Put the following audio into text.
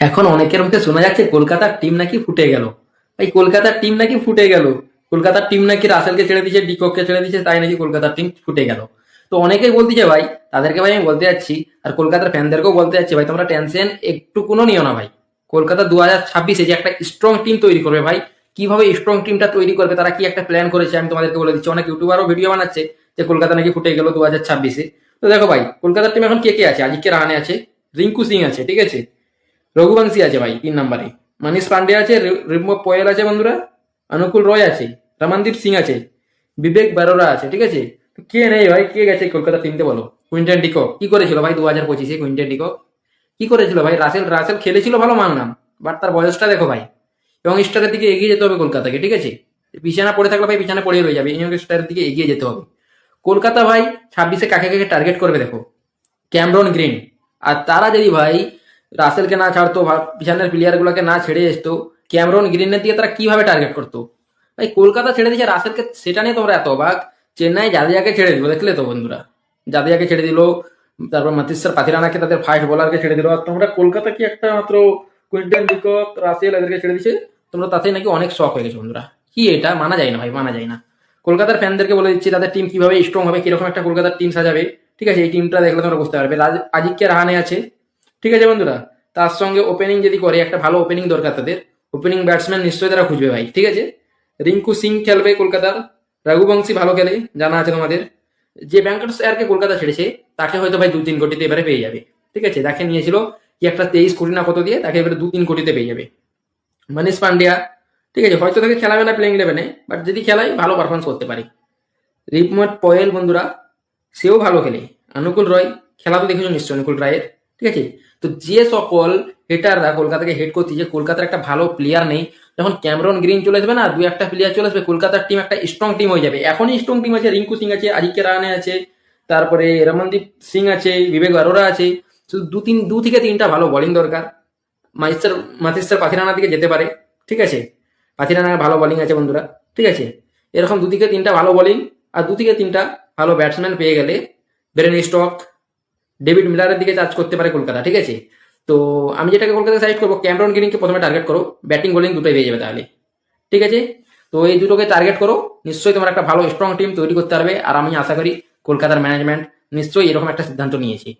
এখন অনেকের মুখে শোনা যাচ্ছে কলকাতার টিম নাকি ফুটে গেল। ভাই, কলকাতার টিম নাকি ফুটে গেল। কলকাতার টিম নাকি রাসেলকে ছেড়ে দিয়েছে ডিককে ছেড়ে দিয়েছে, তাই নাকি কলকাতার টিম ফুটে গেল। তো অনেকেই বলতে বলতেছে ভাই, তাদেরকে ভাই আমি বলতে যাচ্ছি, আর কলকাতার ফ্যানদেরকেও বলতে যাচ্ছি, ভাই, তোমরা টেনশন একটুকুনো নিও না ভাই। কলকাতা দু হাজার ছাব্বিশে যে একটা স্ট্রং টিম তৈরি করবে ভাই, কীভাবে স্ট্রং টিমটা তৈরি করবে, তারা কি একটা প্ল্যান করেছে? আমি তোমাদেরকে বলে দিচ্ছি, অনেক ইউটিউবারও ভিডিও বানাচ্ছে যে কলকাতা নাকি ফুটে গেল দু হাজার ছাব্বিশে। তো দেখো ভাই, কলকাতার টিম এখন কে কে আছে? আজিকে রাহানে আছে, রিঙ্কু সিং আছে, ঠিক আছে? রঘুবংশী আছে ভাই, তিন নাম্বারে। মানিশ পান্ডে আছে রিম্ব পয়েল আছে বন্ধুরা, অনুকূল রয় আছে, রমনদীপ সিং আছে, বিবেক বারোরা আছে, ঠিক আছে? কে নেই ভাই, কে গেছে কলকাতা টিমতে বলো? কুইন্টন ডিকো কি করেছিল ভাই দু হাজার পঁচিশে কুইন্টন ডিকো কি করেছিল ভাই? রাসেল রাসেল খেলেছিল ভালো মানলাম বাট তার বয়সটা দেখো ভাই। এবং স্টারের দিকে এগিয়ে যেতে হবে কলকাতাকে, ঠিক আছে? বিছানা পড়ে থাকলে ভাই বিছানা পড়ে রয়ে যাবে ইয়ং স্টারের দিকে এগিয়ে যেতে হবে। কলকাতা ভাই ছাব্বিশে কাকে কাকে টার্গেট করবে দেখো? Cameron green. আর তারা যদি ভাই রাসেলকে না ছাড়তো পিছনের প্লেয়ারগুলোকে না ছেড়ে আসতো ক্যামরন গ্রিনের দিয়ে তারা কীভাবে টার্গেট করতো? ভাই, কলকাতা ছেড়ে দিয়েছে রাসেলকে সেটা নিয়ে তোমরা এত অবাক? চেন্নাই জাদেজাকে ছেড়ে দিল, দেখলে তো বন্ধুরা। জাদেজাকে ছেড়ে দিল, তারপর মাতিসার পাথিরানাকে তাদের ফার্স্ট বোলারকে ছেড়ে দিল। আর তোমরা কলকাতা কি একটা মাত্র কুইন্টন ডিকক রাসেল এদেরকে ছেড়ে দিছে তোমরা তাতে নাকি অনেক শখ হয়ে গেছে বন্ধুরা। কি এটা? মানা যায় না ভাই, মানা যায় না। কলকাতার ফ্যানদেরকে বলে দিচ্ছি, তাদের টিম কীভাবে স্ট্রং হবে, কীরকম একটা কলকাতার টিম সাজাবে? ঠিক আছে, এই টিমটা দেখলে তোমরা বুঝতে পারবে। আজিককে রাহানে আছে ঠিক আছে বন্ধুরা? তার সঙ্গে ওপেনিং যদি করে, একটা ভালো ওপেনিং দরকার তাদের। ওপেনিং ব্যাটসম্যান নিশ্চয়ই তারা খুঁজবে ভাই, ঠিক আছে? রিঙ্কু সিং খেলবে কলকাতার। রঘুবংশী ভালো খেলে, জানা আছে তোমাদের। যে ব্যাংকার্স এয়ারকে কলকাতা ছেড়েছে, তাকে হয়তো ভাই দু তিন কোটিতে এবারে পেয়ে যাবে। ঠিক আছে? তাকে নিয়েছিল কি একটা তেইশ কোটি না কত দিয়ে, তাকে এবারে দু তিন কোটিতে পেয়ে যাবে। মনীষ পান্ডিয়া, ঠিক আছে? হয়তো তাকে খেলাবে না প্লেইং ইলেভেনে বাট যদি খেলায় ভালো পারফরমেন্স করতে পারে। রিপমোট পয়েল বন্ধুরা, সেও ভালো খেলে। অনুকূল রয়, খেলা তো দেখেছ নিশ্চয় অনুকূল রায়ের। ঠিক আছে? তো যে সকল হেটাররা কলকাতাকে হেড করছে যে কলকাতার একটা ভালো প্লেয়ার নেই। যখন ক্যামেরন গ্রিন চলে আসবে না, দু একটা প্লেয়ার চলে আসবে, কলকাতার টিম একটা স্ট্রং টিম হয়ে যাবে। এখনই স্ট্রং টিম আছে, রিঙ্কু সিং আছে, আদিত্য রানে আছে, তারপরে রমনদীপ সিং আছে, বিবেক অরোরা আছে। শুধু দু তিন, দু থেকে তিনটা ভালো বোলিং দরকার। মাইস্টার মাথিস্টার পাথিরানার দিকে যেতে পারে, ঠিক আছে? পাথিরানার ভালো বোলিং আছে বন্ধুরা, ঠিক আছে? এরকম দু থেকে তিনটা ভালো বোলিং আর দু থেকে তিনটা ভালো ব্যাটসম্যান পেয়ে গেলে ব্রেন স্টক ডেভিড মিলারের দিকে চার্জ করতে পারে কলকাতা, ঠিক আছে? তো আমি যেটাকে কলকাতা সাইড করব ক্যামরন গ্রিনকে প্রথমে টার্গেট করো ব্যাটিং বোলিং দুটোই পেয়ে যাবে তাহলে, ঠিক আছে? তো এই দুটোকে টার্গেট করো, নিশ্চয়ই তোমার একটা ভালো স্ট্রং টিম তৈরি করতে পারবে, আর আমি আশা করি কলকাতার ম্যানেজমেন্ট নিশ্চয়ই এরকম একটা সিদ্ধান্ত নিয়েছি।